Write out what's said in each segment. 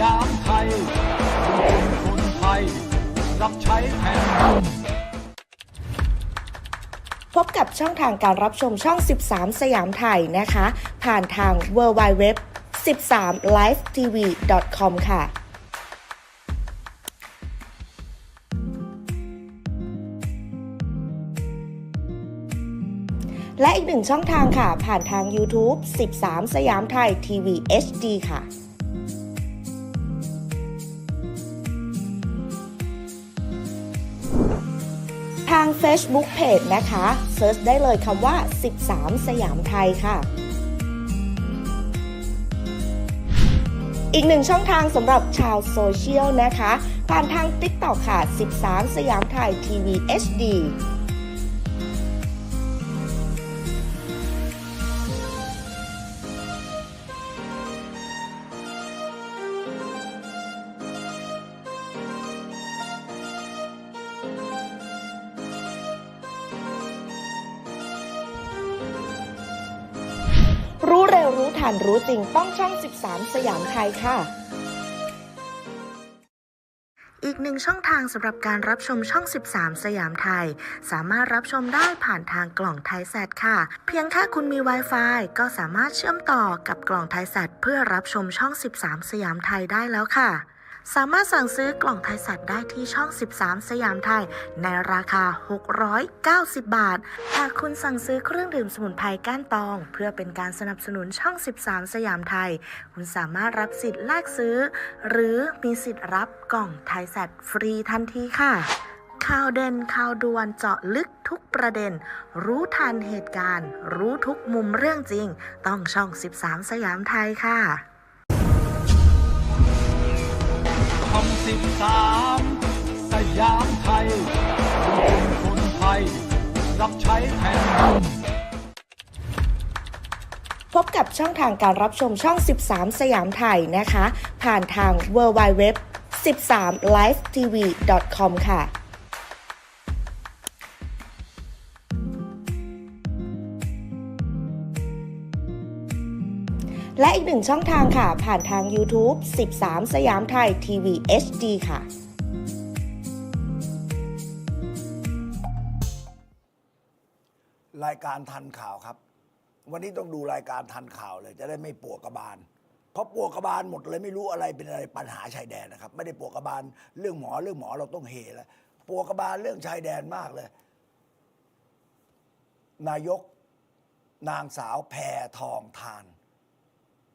ยามไทยรวมคนไทย รับใช้แผ่นดินพบกับช่องทางการรับชมช่อง 13 สยามไทยนะคะ ผ่านทาง w w w 13 live tv com ค่ะและอีกหนึ่งช่องทางค่ะ ผ่านทาง YouTube 13 สยามไทย TV HD ค่ะ Facebook Page นะคะเซิร์ชได้เลยคำว่า 13 สยามไทยค่ะอีกหนึ่งช่องทางสำหรับชาวโซเชียลนะคะ ผ่านทาง TikTok ค่ะ 13 สยามไทย TV HD สิ่งต้องช่อง 13 สยามไทยค่ะ อีกหนึ่งช่องทางสำหรับการรับชมช่อง 13 สยามไทย สามารถรับชมได้ผ่านทางกล่องไทยแซดค่ะ เพียงแค่คุณมี Wi-Fi ก็สามารถเชื่อมต่อกับกล่องไทยแซดเพื่อรับชมช่อง 13 สยามไทยได้แล้วค่ะ สามารถสั่งซื้อกล่องไทยแซดได้ที่ช่อง 13 สยามไทย ในราคา 690 บาท หากคุณสั่งซื้อเครื่องดื่มสมุนไพรก้านตอง เพื่อเป็นการสนับสนุนช่อง 13 สยามไทย คุณสามารถรับสิทธิ์แลกซื้อ หรือมีสิทธิ์รับกล่องไทยแซดฟรีทันทีค่ะ ข่าวเด่นข่าวด่วนเจาะลึกทุกประเด็น รู้ทันเหตุการณ์ รู้ทุกมุมเรื่องจริง ต้องช่อง 13 สยามไทยค่ะ สิบสามสยามไทยรวมคนไทย รับใช้แผ่นดินพบกับช่องทางการรับชมช่อง 13 สยามไทยนะคะ ผ่านทาง w w w 13 live tv com ค่ะ และอีกหนึ่งช่องทางค่ะ ผ่านทาง YouTube 13 สยามไทย TV HD ค่ะรายการทันข่าวครับ วันนี้ต้องดูรายการทันข่าวเลย จะได้ไม่ปวดกระบาล เพราะปวดกระบาลหมดเลยไม่รู้อะไรเป็นอะไรปัญหาชายแดนนะครับ ไม่ได้ปวดกระบาลเรื่องหมอเรื่องหมอเราต้องเฮแล้วปวดกระบาลเรื่องชายแดนมากเลย นายก นางสาวแพทองทาน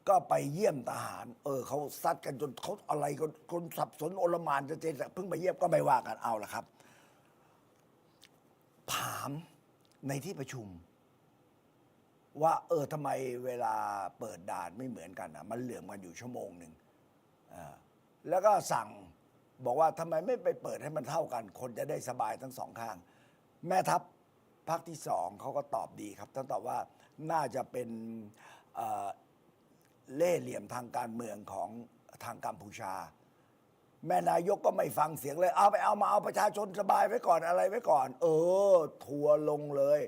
ก็ไปเยี่ยมทหาร เออเขาซัดกันจนเขาอะไรก็คนสับสนโอลหมานจะเจนเพิ่งไปเยี่ยมก็ไม่ว่ากันเอาละครับ ถามในที่ประชุม ว่าเออทำไมเวลาเปิดด่านไม่เหมือนกันอะ มันเหลื่อมกันอยู่ชั่วโมงหนึ่งอ่าแล้วก็สั่งบอกว่าทำไมไม่ไปเปิดให้มันเท่ากัน คนจะได้สบายทั้งสองข้าง แม่ทัพภาคที่สองเขาก็ตอบดีครับท่านตอบว่าน่าจะเป็น เล่ห์เหลี่ยมทางการเมืองของทางกัมพูชา แม่นายกก็ไม่ฟังเสียงเลย เอาไปเอามาเอาประชาชนสบายไว้ก่อนอะไรไว้ก่อน เออ ทัวลงเลย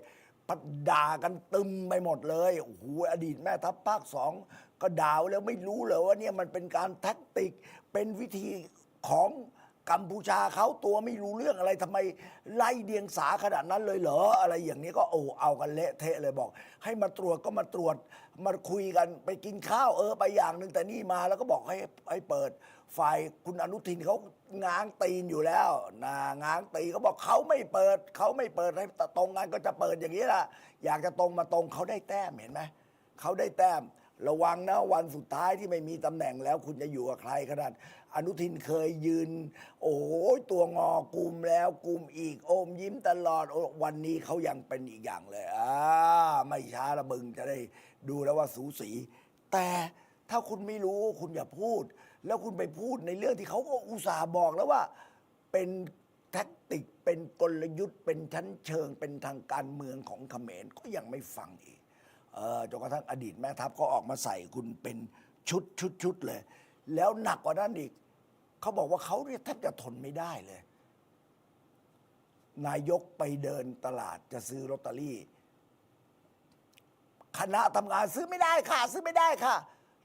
พัดด่ากันตึมไปหมดเลยโอ้โหอดีตแม่ทัพภาคสองก็ด่าแล้วไม่รู้เลยว่าเนี่ยมันเป็นการแท็กติกเป็นวิธีของ กัมพูชาเขาตัวไม่รู้เรื่องอะไรทำไมไล่เดียงสาขนาดนั้นเลยเหรออะไรอย่างนี้ก็โอ้เอากันเละเทะเลยบอก ให้มาตรวจก็มาตรวจมาคุยกันไปกินข้าวเออไปอย่างหนึ่งแต่นี่มาแล้วก็บอกให้ให้เปิดฝ่ายคุณอนุทินเขาง้างตีนอยู่แล้วนะง้างตีเขาบอกเขาไม่เปิดเขาไม่เปิดให้ตรงกันก็จะเปิดอย่างนี้ล่ะอยากจะตรงมาตรงเขาได้แต้มเห็นไหมเขาได้แต้ม ระวังนะวันสุดท้ายที่ไม่มีตำแหน่งแล้วคุณจะอยู่กับใครขนาด อนุทินเคยยืน โอ้โหตัวงอกลุ่มแล้วกลุ่มอีก โอมยิ้มตลอดโอ้วันนี้เขายังเป็นอีกอย่างเลยอ่าไม่ช้าละบึงจะได้ดูแล้วว่าสูสี แต่ถ้าคุณไม่รู้คุณอย่าพูด แล้วคุณไปพูดในเรื่องที่เขาก็อุตส่าห์บอกแล้วว่าเป็นแท็กติกเป็นกลยุทธ์เป็นชั้นเชิงเป็นทางการเมืองของเขมรก็ยังไม่ฟังอีก เออจนกระทั่งอดีตแม่ทัพก็ออกมาใส่คุณเป็นชุดชุดชุดเลย แล้วหนักกว่านั้นอีกเขาบอกว่าเขาเนี่ยแทบจะทนไม่ได้เลย นายกไปเดินตลาดจะซื้อลอตเตอรี่ คณะทำงานซื้อไม่ได้ค่ะ ซื้อไม่ได้ค่ะ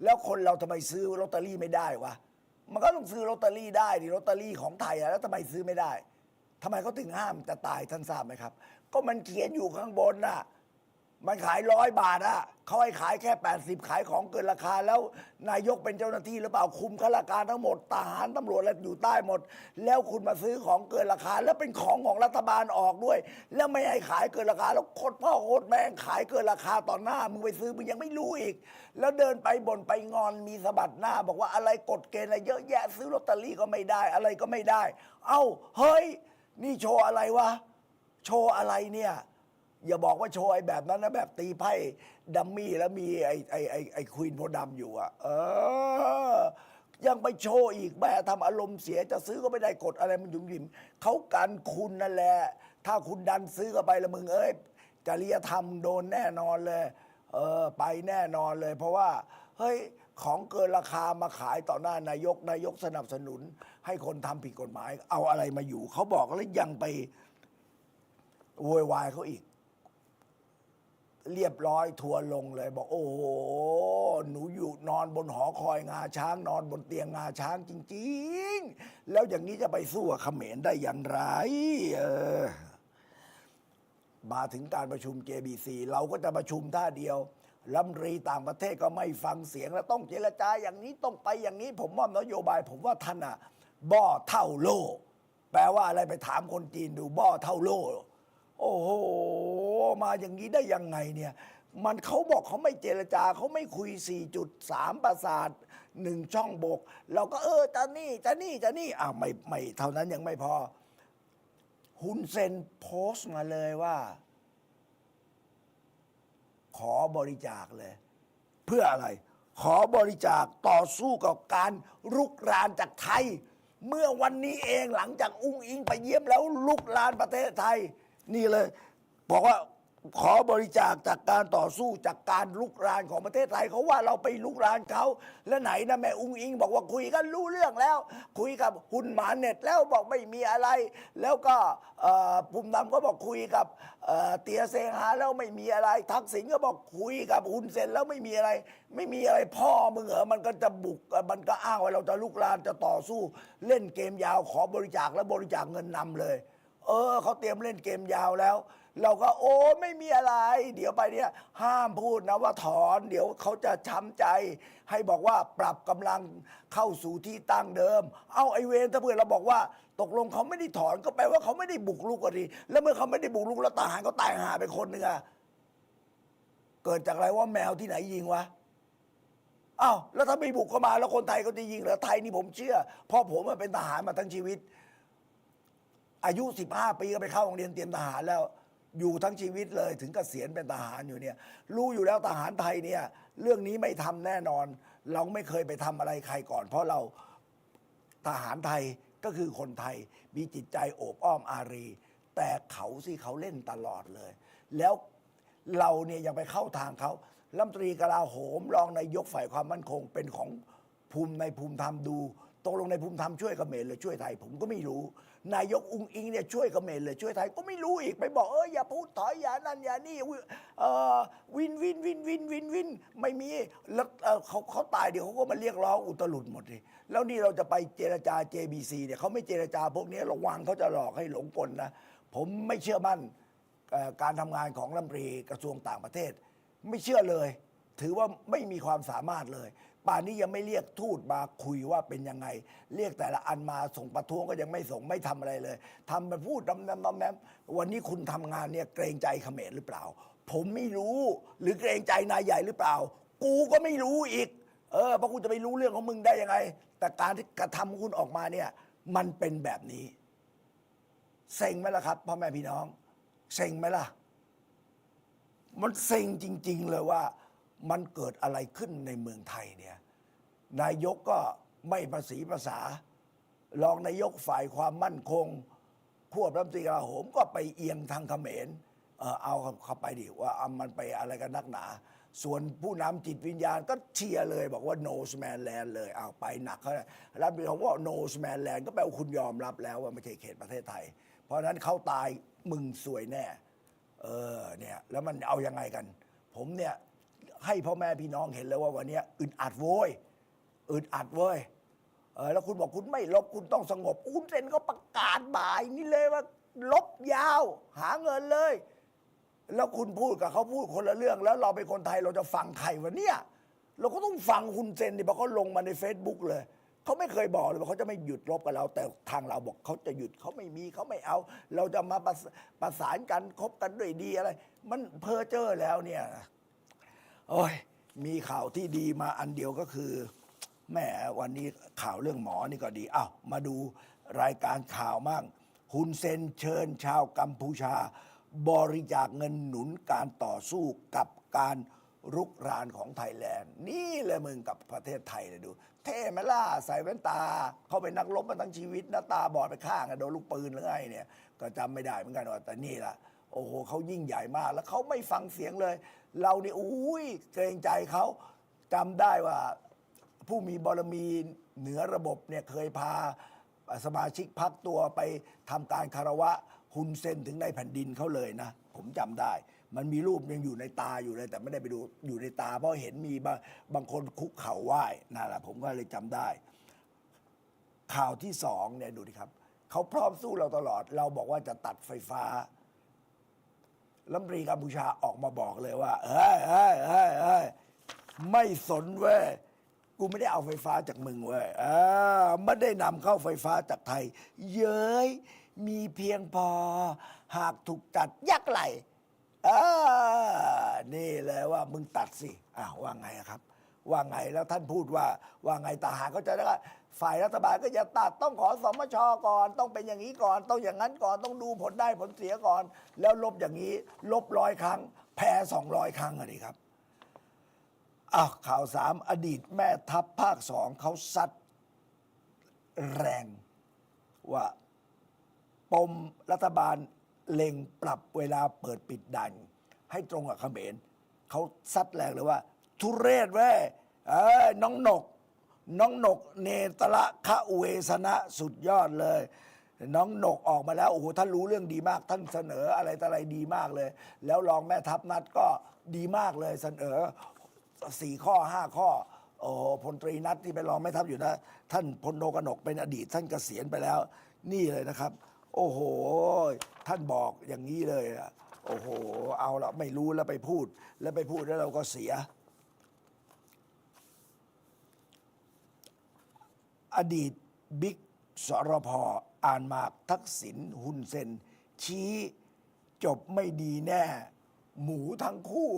แล้วคนเราทำไมซื้อลอตเตอรี่ไม่ได้วะมันก็ต้องซื้อลอตเตอรี่ได้ดิลอตเตอรี่ของไทยอะแล้วทำไมซื้อไม่ได้ทำไมเขาถึงห้ามจะตายท่านทราบไหมครับ ก็มันเขียนอยู่ข้างบนน่ะ มันขายร้อยบาทอะเขาให้ขายแค่ 80 ขายของเกินราคาแล้วนายกเป็นเจ้าหน้าที่หรือเปล่าคุมข้าราชการทั้งหมดทหารตำรวจอะไรอยู่ใต้หมด แล้วคุณมาซื้อของเกินราคา แล้วเป็นของของรัฐบาลออกด้วย แล้วไม่ให้ขายเกินราคา แล้วโคตรพ่อโคตรแม่งขายเกินราคาต่อหน้ามึงไปซื้อมึงยังไม่รู้อีก แล้วเดินไปบ่นไปงอนมีสะบัดหน้า บอกว่าอะไรกฎเกณฑ์อะไรเยอะแยะซื้อลอตเตอรี่ก็ไม่ได้อะไรก็ไม่ได้ เอ้าเฮ้ย นี่โชว์อะไรวะโชว์อะไรเนี่ย อย่าบอกว่าโชว์ไอ้แบบนั้นนะแบบตีไพ่ดัมมี่แล้วมีไอ้ไอ้ไอ้ไอ้ควีนโพดำอยู่อะ เออ ยังไปโชว์อีกแม่ทำอารมณ์เสียจะซื้อก็ไม่ได้กดอะไรมันหยุ่มหยิมเขากันคุณนั่นแหละ ถ้าคุณดันซื้อเข้าไปละมึงเอ้ยจริยธรรมโดนแน่นอนเลย เออ ไปแน่นอนเลย เพราะว่า เฮ้ยของเกินราคามาขายต่อหน้านายกนายกสนับสนุน ให้คนทำผิดกฎหมาย เอาอะไรมาอยู่ เขาบอกแล้วยังไปโวยวายเขาอีก เรียบร้อยทัวลงเลย บอกโอ้โหหนูอยู่นอนบนหอคอยงาช้าง นอนบนเตียงงาช้างจริง ๆ แล้วอย่างนี้จะไปสู้กับเขมรได้อย่างไร เออ มาถึงการประชุม JBC เราก็จะประชุมท่าเดียวรัมรีต่างประเทศก็ไม่ฟังเสียงแล้วต้องเจรจาอย่างนี้ต้องไปอย่างนี้ ผมว่านโยบาย ผมว่าท่านอะบ่อเท่าโลแปลว่าอะไรไปถามคนจีนดูบ่อเท่าโลโอ้โห มาอย่างนี้ได้ยังไงเนี่ยมันเขาบอกเขาไม่เจรจาเขาไม่คุย 4.3 ประสาทหนึ่งช่องบก เราก็เออจะนี่จะนี่จะนี่อ้าวไม่ไม่เท่านั้นยังไม่พอ ฮุนเซนโพสต์มาเลยว่า ขอบริจาคเลย เพื่ออะไร ขอบริจาคต่อสู้กับการลุกรานจากไทย เมื่อวันนี้เองหลังจากอุ้งอิงไปเยี่ยมแล้วลุกรานประเทศไทย นี่เลย บอกว่าขอบริจาคจากการต่อสู้จากการลุกรานของประเทศไทยเขาว่าเราไปลุกรานเขาแล้วไหนนะแม่อุ้งอิง บอกว่าคุยกันรู้เรื่องแล้ว คุยกับคุณหมาเน็ตแล้วบอกไม่มีอะไร แล้วก็เอ่อภูมิธรรมก็บอกคุยกับเอ่อเตียเซงหาแล้วไม่มีอะไร ทักษิณก็บอกคุยกับฮุนเซนแล้วไม่มีอะไร ไม่มีอะไรพ่อมึงเหรอมันก็จะบุกมันก็อ้างว่าเราจะลุกรานจะต่อสู้ เล่นเกมยาวขอบริจาคแล้วบริจาคเงินนำเลย เออเขาเตรียมเล่นเกมยาวแล้ว เราก็โอ้ไม่มีอะไร เดี๋ยวไปเนี่ยห้ามพูดนะว่าถอน เดี๋ยวเขาจะช้ำใจ ให้บอกว่าปรับกำลังเข้าสู่ที่ตั้งเดิม เอาไอเวนถ้าเพื่อนเราบอกว่า ตกลงเขาไม่ได้ถอนก็แปลว่าเขาไม่ได้บุกรุกกันดีแล้วเมื่อเขาไม่ได้บุกรุกแล้วทหารก็ตายหาไปคนหนึ่งอะเกิดจากอะไรว่าแมวที่ไหนยิงวะอ้าวแล้วถ้าไม่บุกเข้ามาแล้วคนไทยเขาจะยิงเหรอไทยนี่ผมเชื่อเพราะผมเป็นทหารมาทั้งชีวิต อายุ 15 ปีก็ไปเข้าโรงเรียนเตรียมทหารแล้ว อยู่ทั้งชีวิตเลยถึงเกษียณเป็นทหารอยู่เนี่ย รู้อยู่แล้วทหารไทยเนี่ย เรื่องนี้ไม่ทำแน่นอน เราไม่เคยไปทำอะไรใครก่อน เพราะเราทหารไทยก็คือคนไทยมีจิตใจโอบอ้อมอารี แต่เขาสิเขาเล่นตลอดเลย แล้วเราเนี่ยยังไปเข้าทางเขารัมตรีกลาโหมรองนายกฝ่ายความมั่นคงเป็นของภูมิในภูมิธรรมดู ตกลงในภูมิธรรมช่วยเขมรหรือช่วยไทย ผมก็ไม่รู้ นายกอุงอิงเนี่ยช่วยเขมรหรือช่วยไทยก็ไม่รู้อีกไปบอกเอออย่าพูดถอยอย่านั่นอย่านี่วิเออวินวินวินวินวินวินไม่มีแล้วเขาเขาตายเดี๋ยวเขาก็มาเรียกร้องอุตลุดหมดเลยแล้วนี่เราจะไปเจรจา JBC เนี่ยเขาไม่เจรจาพวกนี้ระวังเขาจะหลอกให้หลงกลนะผมไม่เชื่อมั่นการทำงานของรัฐมนตรีกระทรวงต่างประเทศ ไม่เชื่อเลย ถือว่าไม่มีความสามารถเลย ป่านนี้ยังไม่เรียกทูตมาคุยว่าเป็นยังไง เรียกแต่ละอันมาส่งประท้วงก็ยังไม่ส่งไม่ทำอะไรเลยทำไปพูดดำแนมแนมวันนี้คุณทำงานเนี่ยเกรงใจเขมรหรือเปล่า ผมไม่รู้ หรือเกรงใจนายใหญ่หรือเปล่า กูก็ไม่รู้อีก เออเพราะกูจะไปรู้เรื่องของมึงได้ยังไง แต่การที่กระทำของคุณออกมาเนี่ย มันเป็นแบบนี้เซ็งไหมล่ะครับพ่อแม่พี่น้องเซ็งไหมล่ะ มันเซ็งจริง ๆ เลยว่า มันเกิดอะไรขึ้นในเมืองไทยเนี่ยนายกก็ไม่ประสีภาษารองนายกฝ่ายความมั่นคงควบรัฐมนตรีกลาโหมก็ไปเอียงทางเขมรเออเอาเข้าไปดิว่าเอามันไปอะไรกันนักหนา ส่วนผู้นำจิตวิญญาณก็เชียร์เลยบอกว่า no man land เลยเอาไปหนักเขาเลยรับเป็นคำว่า no man land ก็แปลว่าคุณยอมรับแล้วว่าไม่ใช่เขตประเทศไทย เพราะฉะนั้นเขาตายมึงสวยแน่ เออเนี่ยแล้วมันเอายังไงกัน ผมเนี่ย ให้พ่อแม่พี่น้องเห็นเลยว่าวันนี้อึดอัดโว้ยอึดอัดเว้ยออแล้วคุณบอกคุณไม่ลบคุณต้องสงบคุณเซนก็ประกาศบ่ายนี่เลยว่า ลบยาว หาเงินเลย แล้วคุณพูดกับเขาพูดคนละเรื่อง แล้วเราเป็นคนไทยเราจะฟังใครวะเนี่ย เราก็ต้องฟังคุณเซนดิเพราะเขาลงมาใน Facebook เลยเขาไม่เคยบอกเลยว่าเขาจะไม่หยุดลบกับเรา แต่ทางเราบอกเขาจะหยุดเขาไม่มีเขาไม่เอา เราจะมาประสประสานกันคบกันด้วยดีอะไร มันเพ้อเจ้อแล้วเนี่ย โอ้ยมีข่าวที่ดีมาอันเดียวก็คือแหมวันนี้ข่าวเรื่องหมอนี่ก็ดีอ้าวมาดูรายการข่าวมั่งฮุนเซนเชิญชาวกัมพูชา บริจาคเงินหนุนการต่อสู้กับการรุกรานของไทยแลนด์ นี่เลยมึงกับประเทศไทยเลยดู เท่ไหมล่ะใส่แว่นตา เขาเป็นนักรบมาทั้งชีวิตหน้าตาบอดไปข้างอะโดนลูกปืนหรือไงเนี่ย ก็จำไม่ได้เหมือนกันว่าแต่นี่ล่ะ โอ้โหเขายิ่งใหญ่มาก แล้วเขาไม่ฟังเสียงเลย เรานี่อุ้ยเกรงใจเขาจำได้ว่าผู้มีบารมีเหนือระบบเนี่ยเคยพาสมาชิกพักตัวไปทำการคารวะฮุนเซนถึงในแผ่นดินเขาเลยนะ ผมจำได้ มันมีรูปยังอยู่ในตาอยู่เลย แต่ไม่ได้ไปดูอยู่ในตา เพราะเห็นมีบางบางคนคุกเข่าไหว้นั่นแหละผมก็เลยจำได้ ข่าวที่สองเนี่ยดูดิครับ เขาพร้อมสู้เราตลอด เราบอกว่าจะตัดไฟฟ้า รัฐมนตรีกัมพูชาออกมาบอกเลยว่าเฮ้ยเฮ้ยเฮ้ยเฮ้ยไม่สนเว้ยกูไม่ได้เอาไฟฟ้าจากมึงเว้ยเออไม่ได้นำเข้าไฟฟ้าจากไทย เย้ยมีเพียงพอ หากถูกจัดยักไหลเออนี่เลยว่ามึงตัดสิอ้าว่าไงครับ ว่าไงแล้วท่านพูดว่าว่าไงทหารก็จะได้ ฝ่ายรัฐบาลก็จะตัดต้องขอสมชก่อน ต้องเป็นอย่างนี้ก่อน ต้องอย่างนั้นก่อนต้องดูผลได้ผลเสียก่อน แล้วลบอย่างนี้ ลบร้อยครั้ง แพ้สองร้อยครั้งอะนี่ครับอ้าวข่าวสามอดีตแม่ทัพภาคสองเขาซัดแรงว่าปมรัฐบาลเล็งปรับเวลาเปิดปิดด่านให้ตรงกับเขมรเขาซัดแรงเลยว่า ทุเรศเว้ยเอ้ยน้องหนก น้องหนกเนตระคะเวสนะสุดยอดเลย น้องหนกออกมาแล้วโอ้โหท่านรู้เรื่องดีมาก ท่านเสนออะไรต่ออะไรดีมากเลย แล้วรองแม่ทัพนัดก็ดีมากเลยเสนอสี่ข้อห้าข้อโอ้โหพลตรีนัทที่เป็นรองแม่ทัพอยู่นะ ท่านพลโนกนกเป็นอดีต ท่านเกษียณไปแล้ว นี่เลยนะครับ โอ้โห ท่านบอกอย่างนี้เลยอะโอ้โห เอาละไม่รู้แล้วไปพูด แล้วไปพูดแล้วเราก็เสีย อดีตบิ๊กสรพออ่านมากทักษิณฮุนเซน ชี้จบไม่ดีแน่ หมูทั้งคู่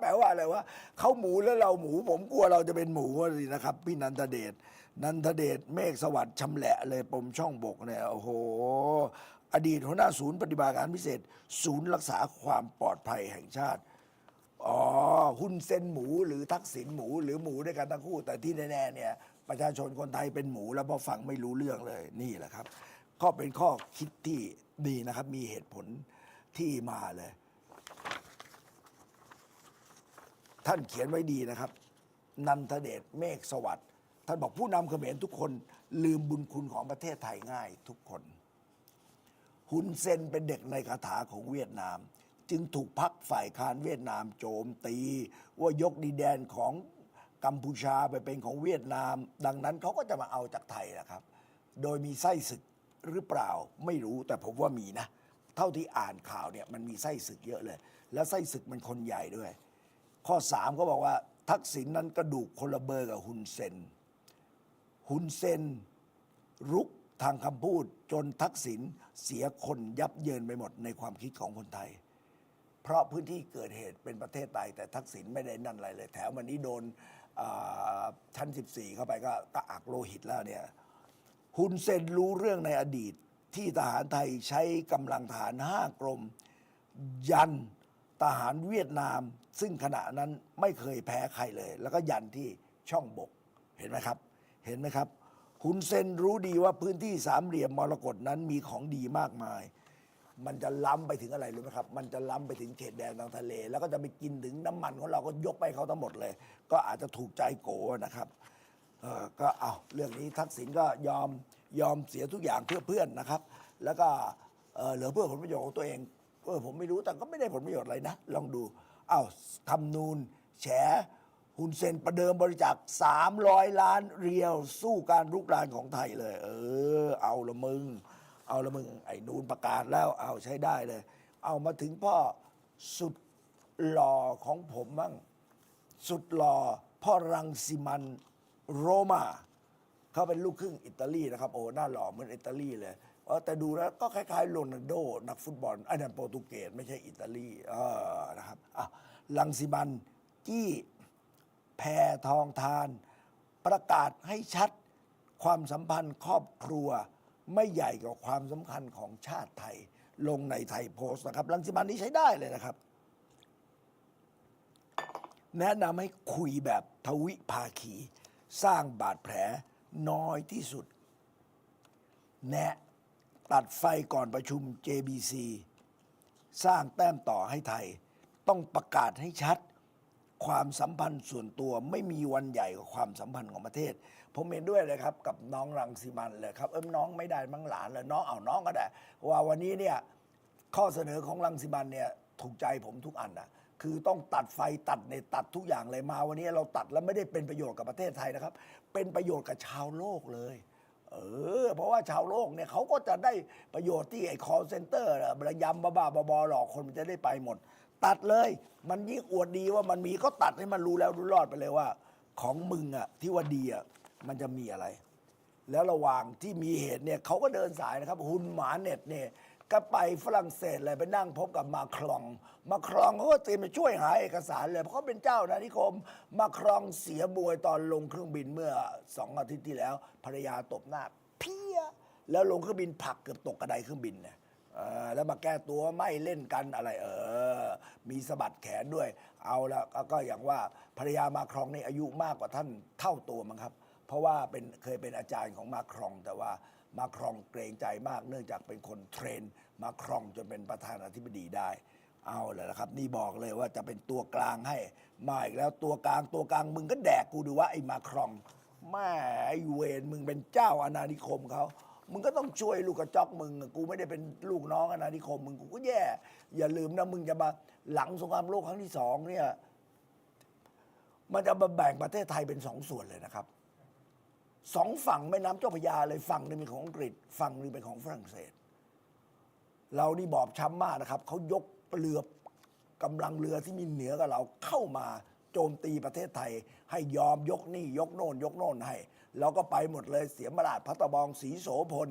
แปลว่าอะไรวะเขาหมูแล้วเราหมู ผมกลัวเราจะเป็นหมูเลยนะครับ พี่นันทเดชนันทเดชเมฆสวัสดิ์ชำแหละเลยปมช่องบกเนี่ยโอ้โห อดีตหัวหน้าศูนย์ปฏิบัติการพิเศษ ศูนย์รักษาความปลอดภัยแห่งชาติอ๋อหุ้นเซนหมูหรือทักษิณหมูหรือหมูด้วยกันทั้งคู่ แต่ที่แน่ๆเนี่ย ประชาชนคนไทยเป็นหมูแล้วพอฟังไม่รู้เรื่องเลยนี่แหละครับ ก็เป็นข้อคิดที่ดีนะครับ มีเหตุผลที่มาเลย ท่านเขียนไว้ดีนะครับ นันทเดชเมฆสวัสดิ์ท่านบอกผู้นำเขมรทุกคน ลืมบุญคุณของประเทศไทยง่ายทุกคนฮุนเซนเป็นเด็กในคาถาของเวียดนาม จึงถูกพักฝ่ายค้านเวียดนามโจมตี ว่ายกดินแดนของ กัมพูชาไปเป็นของเวียดนาม ดังนั้นเขาก็จะมาเอาจากไทยนะครับ โดยมีไส้ศึกหรือเปล่าไม่รู้แต่ผมว่ามีนะ เท่าที่อ่านข่าวเนี่ยมันมีไส้ศึกเยอะเลย แล้วไส้ศึกมันคนใหญ่ด้วย ข้อสามก็บอกว่าทักษิณนั้นกระดูกคนละเบอร์กับฮุนเซนฮุนเซนรุกทางคำพูดจนทักษิณเสียคนยับเยินไปหมดในความคิดของคนไทย เพราะพื้นที่เกิดเหตุเป็นประเทศไทยแต่ทักษิณไม่ได้นั่นอะไรเลย แถววันนี้โดน ชั้น 14 เข้าไปก็กระอักโลหิตแล้วเนี่ยฮุนเซนรู้เรื่องในอดีตที่ทหารไทยใช้กำลังทหารห้ากรม ยันทหารเวียดนาม ซึ่งขณะนั้นไม่เคยแพ้ใครเลย แล้วก็ยันที่ช่องบกเห็นไหมครับ เห็นไหมครับฮุนเซนรู้ดีว่าพื้นที่สามเหลี่ยมมรกตนั้นมีของดีมากมาย มันจะล้ำไปถึงอะไรรู้ไหมครับ มันจะล้ำไปถึงเขตแดนทางทะเล แล้วก็จะไปกินถึงน้ำมันของเราก็ยกไปเขาทั้งหมดเลย ก็อาจจะถูกใจโกนะครับเออก็เอาเรื่องนี้ทักษิณก็ยอมยอมเสียทุกอย่างเพื่อเพื่อนนะครับ แล้วก็เออเหลือเพื่อผลประโยชน์ของตัวเองเออผมไม่รู้แต่ก็ไม่ได้ผลประโยชน์อะไรนะ ลองดูเอาทำนูนแฉฮุนเซนประเดิมบริจาค300 ล้านเรียวสู้การรุกรานของไทยเลย เออ เอาละมึง เอาละมึงไอ้นูนประกาศแล้วเอาใช้ได้เลย เอามาถึงพ่อสุดหล่อของผมบ้างสุดหล่อพ่อรังสิมันโรมาเขาเป็นลูกครึ่งอิตาลีนะครับโอ้หน้าหล่อเหมือนอิตาลีเลยเแต่ดูแล้วก็คล้ายๆโรนัลโดนักฟุตบอลไอ้นั่นโปรตุเกสไม่ใช่อิตาลีเออนะครับอะรังสิมันกี้แพทองทาน ประกาศให้ชัดความสัมพันธ์ครอบครัว ไม่ใหญ่กว่าความสำคัญของชาติไทย ลงในไทยโพสต์นะครับรังสิมันนี้ใช้ได้เลยนะครับ แนะนำให้คุยแบบทวิภาคี สร้างบาดแผลน้อยที่สุด แนะตัดไฟก่อนประชุม JBC สร้างแต้มต่อให้ไทย ต้องประกาศให้ชัด ความสัมพันธ์ส่วนตัวไม่มีวันใหญ่กว่าความสัมพันธ์ของประเทศ ผมเห็นด้วยเลยครับกับน้องรังสีมันเลยครับ เอิ้มน้องไม่ได้มั้งหลานเลยน้องเอาน้องก็ได้ว่าวันนี้เนี่ยข้อเสนอของรังสิมันเนี่ยถูกใจผมทุกอันนะคือต้องตัดไฟตัดเนตตัดทุกอย่างเลยมาวันนี้เราตัดแล้วไม่ได้เป็นประโยชน์กับประเทศไทยนะครับ เป็นประโยชน์กับชาวโลกเลย เออ เพราะว่าชาวโลกเนี่ยเขาก็จะได้ประโยชน์ที่ไอ้ call center น่ะระยำบ้าๆบอๆหลอกคนมันจะได้ไปหมด ตัดเลย มันยิ่งอวดดีว่ามันมีก็ตัดให้มันรู้แล้วรู้รอดไปเลยว่า ของมึงอะที่ว่าดีอะ มันจะมีอะไร แล้วระหว่างที่มีเหตุเนี่ยเขาก็เดินสายนะครับฮุนหมาเน็ตเนี่ยก็ไปฝรั่งเศสเลยไปนั่งพบกับมาครอง มาครองเขาก็เตรียมไปช่วยหาเอกสารเลย เพราะเขาเป็นเจ้านานิคม มาครองเสียบวยตอนลงเครื่องบินเมื่อสองอาทิตย์ที่แล้ว ภรรยาตบหน้า เพี้ยแล้วลงเครื่องบินผักเกือบตกกระไดเครื่องบินเนี่ยแล้วมาแก้ตัวไม่เล่นกันอะไร เออ มีสะบัดแขนด้วย เอาละก็อย่างว่าภรรยามาครองในอายุมากกว่าท่านเท่าตัวมั้งครับ เพราะว่าเป็นเคยเป็นอาจารย์ของมาครอง แต่ว่ามาครองเกรงใจมากเนื่องจากเป็นคนเทรน มาครองจนเป็นประธานาธิบดีได้ เอาเลยนะครับ นี่บอกเลยว่าจะเป็นตัวกลางให้มาอีกแล้วตัวกลางตัวกลางมึงก็แดกกูดูว่าไอ้มาครองแม่ไอ้เวนมึงเป็นเจ้าอาณานิคมเขามึงก็ต้องช่วยลูกกระจอกมึง กูไม่ได้เป็นลูกน้องอาณานิคม มึงกูก็แย่ อย่าลืมนะมึงจะมาหลังสงครามโลกครั้งที่สองเนี่ย มันจะมาแบ่งประเทศไทยเป็นสองส่วนเลยนะครับ สองฝั่งแม่น้ำเจ้าพระยาเลยฝั่งหนึงเป็นของอังกฤษฝั่งหนึงเป็นของฝรั่งเศส เรานี่บอบช้ำมากนะครับเขายกเรือกำลังเรือที่มีเหนือกับเราเข้ามาโจมตีประเทศไทย ให้ยอมยกนี่ยกโน่น ยกโน่นให้เราก็ไปหมดเลยเสียมราชพัตตบองสีโสพล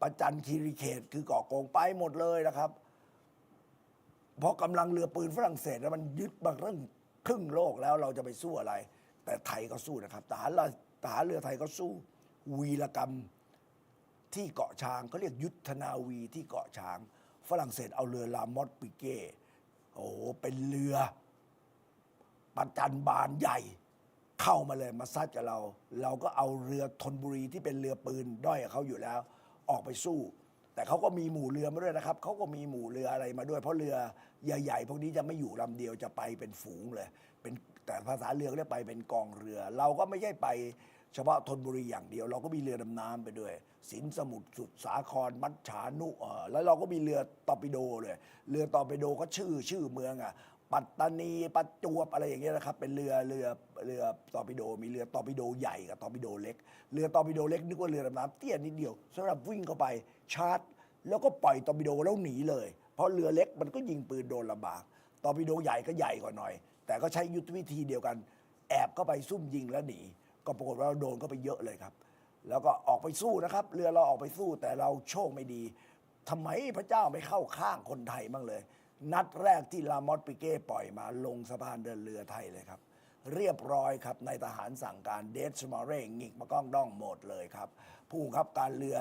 ประจันคีรีเขตคือเกาะโกงไปหมดเลยนะครับเพราะกำลังเรือปืนฝรั่งเศสแล้วมันยึดมางเรื่องครึ่งโลกแล้วเราจะไปสู้อะไร แต่ไทยก็สู้นะครับทหารเรา ทหารเรือไทยก็สู้ วีรกรรมที่เกาะช้างเขาเรียกยุทธนาวีที่เกาะช้าง ฝรั่งเศสเอาเรือลามอสปิเก้โอ้โหเป็นเรือประจันบานใหญ่ เข้ามาเลยมาซัดกับเรา เราก็เอาเรือธนบุรีที่เป็นเรือปืนด้อยเขาอยู่แล้ว ออกไปสู้ แต่เขาก็มีหมู่เรือมาด้วยนะครับเขาก็มีหมู่เรืออะไรมาด้วย เพราะเรือใหญ่ๆพวกนี้จะไม่อยู่ลำเดียวจะไปเป็นฝูงเลย แต่ภาษาเรือเขาเรียกไปเป็นกองเรือ เราก็ไม่ใช่ไปเฉพาะธนบุรีอย่างเดียว เราก็มีเรือดำน้ำไปด้วย สินสมุทรสุดสาครมัจฉานุเออแล้วเราก็มีเรือตอร์ปิโดเลยเรือตอร์ปิโดก็ชื่อชื่อเมืองอะปัตตานีประจวบอะไรอย่างเงี้ยนะครับ เป็นเรือเรือเรือตอร์ปิโด มีเรือตอร์ปิโดใหญ่กับตอร์ปิโดเล็ก เรือตอร์ปิโดเล็กนึกว่าเรือดำน้ำเตี้ยนิดเดียวสำหรับวิ่งเข้าไปชาร์จ แล้วก็ปล่อยตอร์ปิโดแล้วหนีเลย เพราะเรือเล็กมันก็ยิงปืนโดนลำบากตอร์ปิโดใหญ่ก็ใหญ่กว่าหน่อย แต่ก็ใช้ยุทธวิธีเดียวกัน แอบเข้าไปซุ่มยิงแล้วหนี ก็ปรากฏว่าเราโดนก็ไปเยอะเลยครับ แล้วก็ออกไปสู้นะครับ เรือเราออกไปสู้แต่เราโชคไม่ดีทำไมพระเจ้าไม่เข้าข้างคนไทยบ้างเลย นัดแรกที่ลามอสปิเก้ปล่อยมาลงสะพานเดินเรือไทยเลยครับ เรียบร้อยครับในทหารสั่งการเดชมาเร่งงิกมาก้องด้องหมดเลยครับ ผู้บังคับการเรือ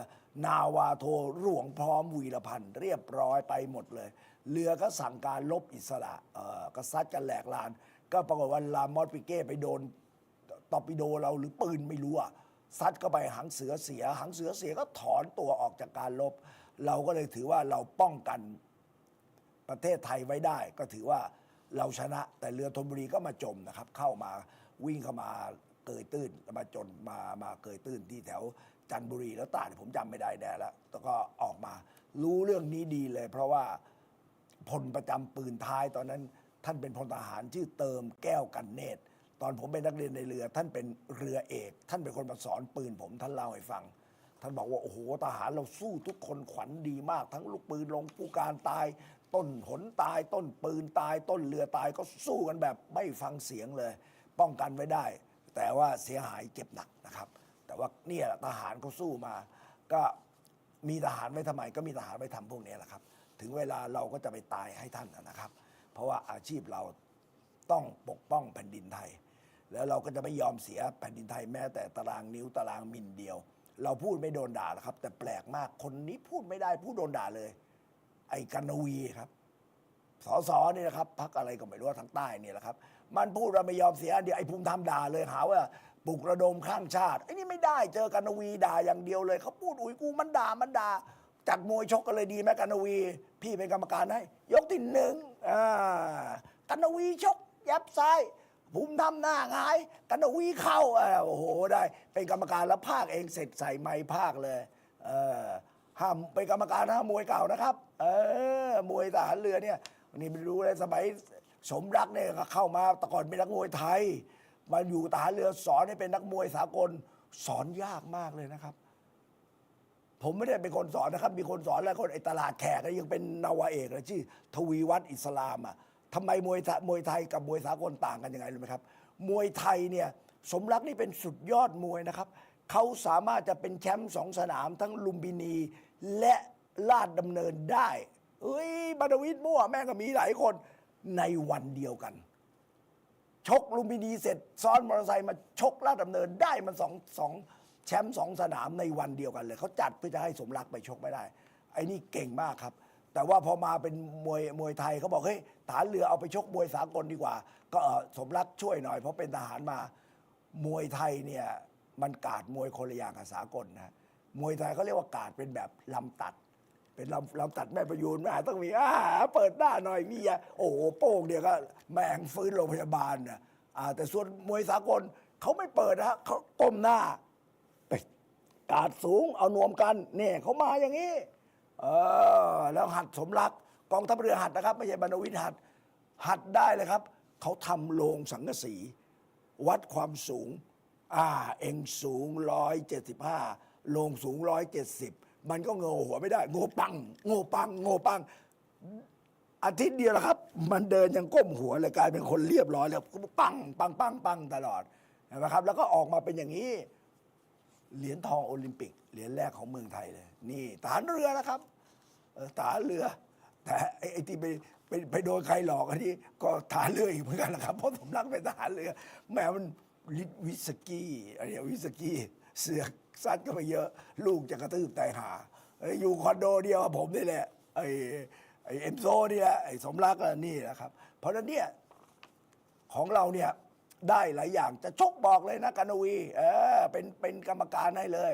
นาวาโทหลวงพร้อมวีรพันธ์เรียบร้อยไปหมดเลยเรือก็สั่งการลบอิสระเอ่อก็ซัดกันแหลกลาน ก็ปรากฏว่าลามอสปิเก้ไปโดนตอปิโดเราหรือปืนไม่รู้อะซัดเข้าไปหางเสือเสียหางเสือเสียก็ถอนตัวออกจากการลบ เราก็เลยถือว่าเราป้องกันประเทศไทยไว้ได้ ก็ถือว่าเราชนะแต่เรือธนบุรีก็มาจมนะครับ เข้ามาวิ่งเข้ามาเกยตื้นมาจนมามาเกยตื้นที่แถวจันทบุรีแล้วตาดผมจำไม่ได้แน่แล้วแล้วก็ออกมารู้เรื่องนี้ดีเลย เพราะว่า พลประจำปืนท้าย ตอนนั้นท่านเป็นพลทหารชื่อเติมแก้วกันเนตร ตอนผมเป็นนักเรียนในเรือ ท่านเป็นเรือเอก ท่านเป็นคนมาสอนปืนผมท่านเล่าให้ฟัง ท่านบอกว่าโอ้โหทหารเราสู้ทุกคนขวัญดีมาก ทั้งลูกปืนลงผู้การตาย ต้นหนตาย ต้นปืนตาย ต้นเรือตายก็สู้กันแบบไม่ฟังเสียงเลย ป้องกันไว้ได้ แต่ว่าเสียหายเจ็บหนักนะครับ แต่ว่าเนี่ยแหละทหารเขาสู้มา ก็มีทหารไม่ทำไมก็มีทหารไม่ทำพวกนี้แหละครับ ถึงเวลาเราก็จะไปตายให้ท่านนะครับ เพราะว่าอาชีพเราต้องปกป้องแผ่นดินไทย แล้วเราก็จะไม่ยอมเสียแผ่นดินไทยแม้แต่ตารางนิ้วตารางมิลเดียว เราพูดไม่โดนด่าหรอกครับ แต่แปลกมากคนนี้พูดไม่ได้พูดโดนด่าเลย ไอ้กันนวีครับสอสอนี่นะครับพักอะไรก็ไม่รู้ทางใต้นี่แหละครับ มันพูดเราไม่ยอมเสียเดียวไอ้ภูมิธรรมด่าเลยหาว่าปลุกระดมข้างชาติไอ้นี่ไม่ได้เจอกันนวีด่าอย่างเดียวเลยเขาพูดอุ้ยกูมันด่ามันด่า จัดมวยชกกันเลยดีไหมกันนวี พี่เป็นกรรมการให้ยกที่หนึ่งอ่ากันนวีชกยับซ้ายภูมิธรรมหน้าหงาย กันนวีเข้าอ่าโอ้โหได้ เป็นกรรมการแล้วภาคเองเสร็จใส่ไม้ภาคเลยเออห้ามเป็นกรรมการห้ามมวยเก่านะครับ เออมวยทหารเรือเนี่ยนี่ไม่รู้เลยสมัยสมรักเนี่ยเข้ามาแต่ก่อนเป็นนักมวยไทยมาอยู่ทหารเรือสอนให้เป็นนักมวยสากลสอนยากมากเลยนะครับ ผมไม่ได้เป็นคนสอนนะครับ มีคนสอนแล้วคนไอ้ตลาดแขกยังเป็นนาวาเอกเลยชื่อทวีวัฒน์อิสลามอะทำไมมวยมวยไทยกับมวยสากลต่างกันยังไงรู้ไหมครับ มวยไทยเนี่ยสมรักนี่เป็นสุดยอดมวยนะครับ เขาสามารถจะเป็นแชมป์สองสนามทั้งลุมพินีและลาดดำเนินได้ เอ้ยบรรวิทมั่วแม่งก็มีหลายคนในวันเดียวกัน ชกลุมพินีเสร็จซ้อนมอเตอร์ไซค์มาชกลาดดำเนินได้มันสองสอง แชมป์สองสนามในวันเดียวกันเลย เขาจัดเพื่อจะให้สมรักไปชกไม่ได้ ไอ้นี่เก่งมากครับ แต่ว่าพอมาเป็นมวยมวยไทยเขาบอกเฮ้ยฐานเรือเอาไปชกมวยสากลดีกว่า ก็สมรักช่วยหน่อยเพราะเป็นทหารมามวยไทยเนี่ยมันกาดมวยคนละอย่างกับสากลนะมวยไทยเขาเรียกว่ากาดเป็นแบบลำตัด เป็นลำลำตัดแม่ประยูนแม่ต้องมีอ่าเปิดหน้าหน่อยมีอะโอ้โหโป้งเดียวก็แม่งฟื้นโรงพยาบาลนะอ่าแต่ส่วนมวยสากลเขาไม่เปิดนะเขาก้มหน้า กาดสูงเอานวมกันเนี่ยเขามาอย่างนี้ เออแล้วหัดสมรักกองทัพเรือหัดนะครับ ไม่ใช่บรรณวิทย์หัดหัดได้เลยครับ เขาทำโลงสังกะสี วัดความสูง อ่า เองสูงร้อยเจ็ดสิบห้าลงสูงร้อยเจ็ดสิบมันก็โงอหัวไม่ได้ โงปัง โงปัง โงปัง อาทิตย์เดียวละครับ มันเดินยังก้มหัวเลยกลายเป็นคนเรียบร้อยแล้วปังปังปังปังตลอดเห็นไหมครับ แล้วก็ออกมาเป็นอย่างนี้ เหรียญทองโอลิมปิก เหรียญแรกของเมืองไทยเลย นี่ทหารเรือนะครับเออทหารเรือ แต่ไอ้ที่ไปไปไปโดนใครหลอกอันนี้ก็ทหารเรืออีกเหมือนกันนะครับ เพราะผมรักเป็นทหารเรือแหม่มันลิทวิสกี้อะไรวิสกี้ เสือกซัดก็ไปเยอะ ลูกจะกระตืบแต่หา อยู่คอนโดเดียวกับผมนี่แหละไอ้ไอ้เอ็มโซนี่แหละไอ้สมรักนี่นะครับ เพราะฉะนั้นเนี่ยของเราเนี่ย ได้หลายอย่างจะชกบอกเลยนะกานวีเออเป็นเป็นกรรมการให้เลย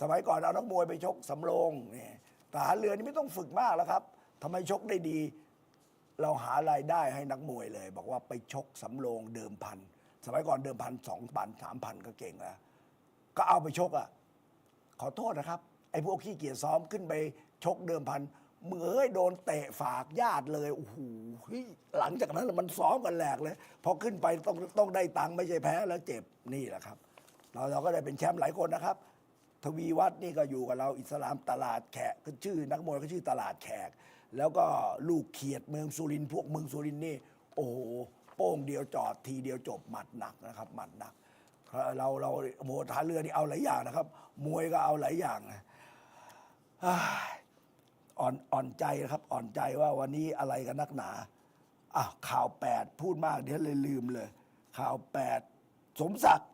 สมัยก่อนเอานักมวยไปชกสำโรงนี่ทหารเรือนี่ไม่ต้องฝึกมากแล้วครับทำไมชกได้ดี เราหารายได้ให้นักมวยเลย บอกว่าไปชกสำโรงเดิมพัน สมัยก่อนเดิมพันสองพันสามพันก็เก่งแล้วก็เอาไปชกอะขอโทษนะครับไอ้พวกขี้เกียจซ้อมขึ้นไปชกเดิมพัน มือเอ้ยโดนเตะฝากญาติเลยโอ้โหหลังจากนั้นมันซ้อมกันแหลกเลยพอขึ้นไปต้องต้องได้ตังค์ไม่ใช่แพ้แล้วเจ็บนี่แหละครับ เราเราก็ได้เป็นแชมป์หลายคนนะครับ ทวีวัฒน์นี่ก็อยู่กับเราอิสลามตลาดแขกชื่อ นักมวยก็ชื่อตลาดแขก แล้วก็ลูกเขียดเมืองสุรินพวกเมืองสุรินนี่ โอ้โหโป้งเดียวจอดทีเดียวจบหมัดหนักนะครับหมัดหนัก เราเราโมทาเรือนี่เอาหลายอย่างนะครับ มวยก็เอาหลายอย่างนะ อ่อนอ่อนใจนะครับ อ่อนใจว่าวันนี้อะไรกันนักหนาอะข่าวแปดพูดมากเดี๋ยวเลยลืมเลย ข่าวแปดสมศักดิ์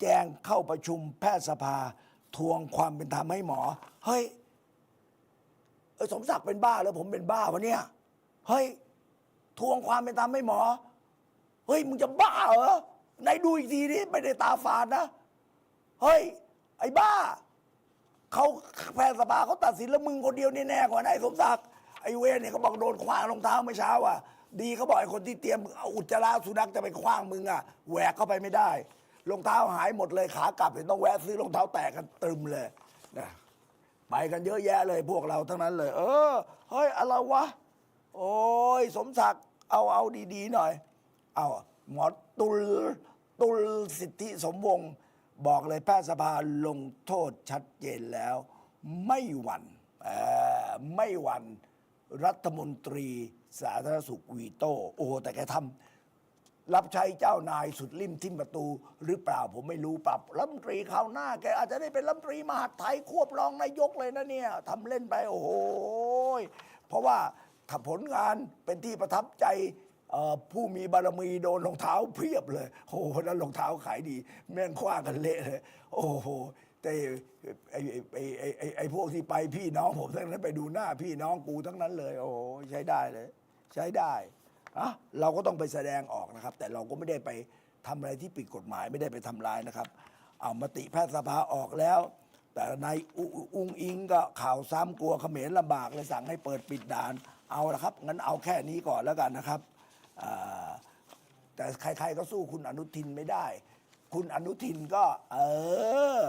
แจ้งเข้าประชุมแพทยสภา ทวงความเป็นธรรมให้หมอ เฮ้ยเออสมศักดิ์เป็นบ้าแล้วผมเป็นบ้าวะเนี่ยเฮ้ยทวงความเป็นธรรมให้หมอ เฮ้ยมึงจะบ้าเหรอไหนดูอีกทีนี่ไม่ได้ตาฝาดนะ เฮ้ย ไอ้บ้า เขาแพทยสภาเขาตัดสินแล้วมึงคนเดียวนี่แน่กว่าไหนสมศักดิ์ไอ้เวนเนี่ยเขาบอกโดนคว้างรองเท้าเมื่อเช้าอะ ดีเขาบอกไอ้คนที่เตรียมเอาอุจจาระสุนัขจะไปคว้างมึงอะแหวกเข้าไปไม่ได้รองเท้าหายหมดเลยขากลับเห็นต้องแวะซื้อรองเท้าแตกกันตึมเลยนะไปกันเยอะแยะเลยพวกเราทั้งนั้นเลย เออเฮ้ยอะไรวะโอ้ยสมศักดิ์เอาเอาดีๆหน่อย เอาหมอตุลตุลสิทธิสมวงศ์ บอกเลยแพทยสภาลงโทษชัดเจนแล้ว ไม่หวั่นเอ่อไม่หวั่นรัฐมนตรีสาธารณสุขวีโต้โอ้โแต่แกทำรับใช้เจ้านายสุดริมทิมประตูหรือเปล่าผมไม่รู้ปรับรัฐมนตรีคราวหน้าแกอาจจะได้เป็นรัฐมนตรีมหาดไทยควบรองนายกเลยนะเนี่ยทำเล่นไปโอ้โหเพราะว่าถ้าผลงานเป็นที่ประทับใจ ผู้มีบารมีโดนรองเท้าเพียบเลย โอ้โหนั้นรองเท้าขายดี แม่งคว้ากันเละเลย โอ้โหแต่ไอ้ไอ้ไอ้ไอ้ไอ้พวกที่ไปพี่น้องผมทั้งนั้นไปดูหน้าพี่น้องกูทั้งนั้นเลย โอ้โหใช้ได้เลย ใช้ได้อะเราก็ต้องไปแสดงออกนะครับ แต่เราก็ไม่ได้ไปทำอะไรที่ผิดกฎหมายไม่ได้ไปทำลายนะครับ เอามติแพทยสภาออกแล้ว แต่ในายอุอุงอิงก็ข่าวซ้ำกลัวเขมรลำบากเลยสั่งให้เปิดปิดด่านเอาละครับงั้นเอาแค่นี้ก่อนแล้วกันนะครับ แต่ใครๆก็สู้คุณอนุทินไม่ได้ คุณอนุทินก็ เออ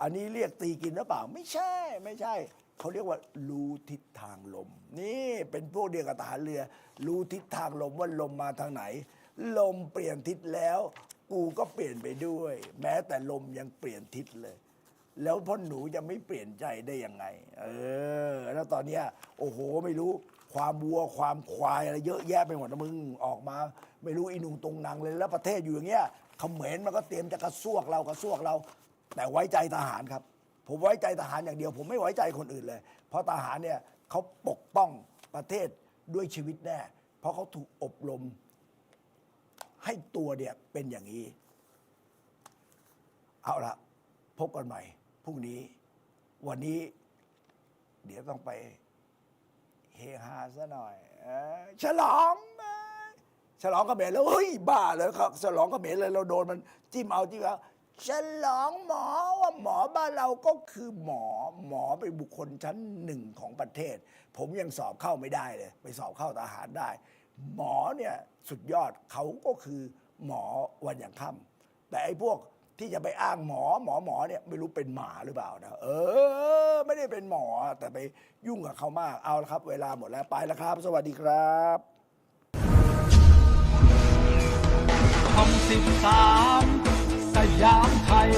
อันนี้เรียกตีกินหรือเปล่า ไม่ใช่ไม่ใช่ เขาเรียกว่ารู้ทิศทางลม นี่เป็นพวกเดียวกับทหารเรือ รู้ทิศทางลมว่าลมมาทางไหน ลมเปลี่ยนทิศแล้ว กูก็เปลี่ยนไปด้วย แม้แต่ลมยังเปลี่ยนทิศเลยแล้วพ่อหนูจะไม่เปลี่ยนใจได้ยังไง เออ แล้วตอนเนี้ย โอ้โห ไม่รู้ ความวัวความควายอะไรเยอะแยะไปหมดนะมึงออกมา ไม่รู้อีนุงตรงนังเลยแล้วประเทศอยู่อย่างเงี้ยเขมรมันก็เตรียมจะกระซวกเรากระซวกเรา แต่ไว้ใจทหารครับ ผมไว้ใจทหารอย่างเดียว ผมไม่ไว้ใจคนอื่นเลย เพราะทหารเนี่ยเขาปกป้องประเทศด้วยชีวิตแน่ เพราะเขาถูกอบรม ให้ตัวเนี่ยเป็นอย่างนี้ เอาละพบกันใหม่พรุ่งนี้ วันนี้ เดี๋ยวต้องไป ฮฮาซะหน่อยเอ้ยฉลองเอ้ยฉลองกระเบนแล้วเฮ้ยบ้าเลยครับฉลองกระเบนเลยเราโดนมันจิ้มเอาจิ้มเอาฉลองหมอว่าหมอบ้านเราก็คือหมอหมอเป็นบุคคลชั้นหนึ่งของประเทศ ผมยังสอบเข้าไม่ได้เลย ไปสอบเข้าทหารได้ หมอเนี่ยสุดยอดเขาก็คือหมอวันอย่างค่ำแต่ไอ้พวก ที่จะไปอ้างหมอหมอหมอเนี่ยไม่รู้เป็นหมาหรือเปล่านะเออ ไม่ได้เป็นหมอแต่ไปยุ่งกับเขามากเอาละครับ เวลาหมดแล้วไปแล้วครับ สวัสดีครับคำสิบสามสยามไทย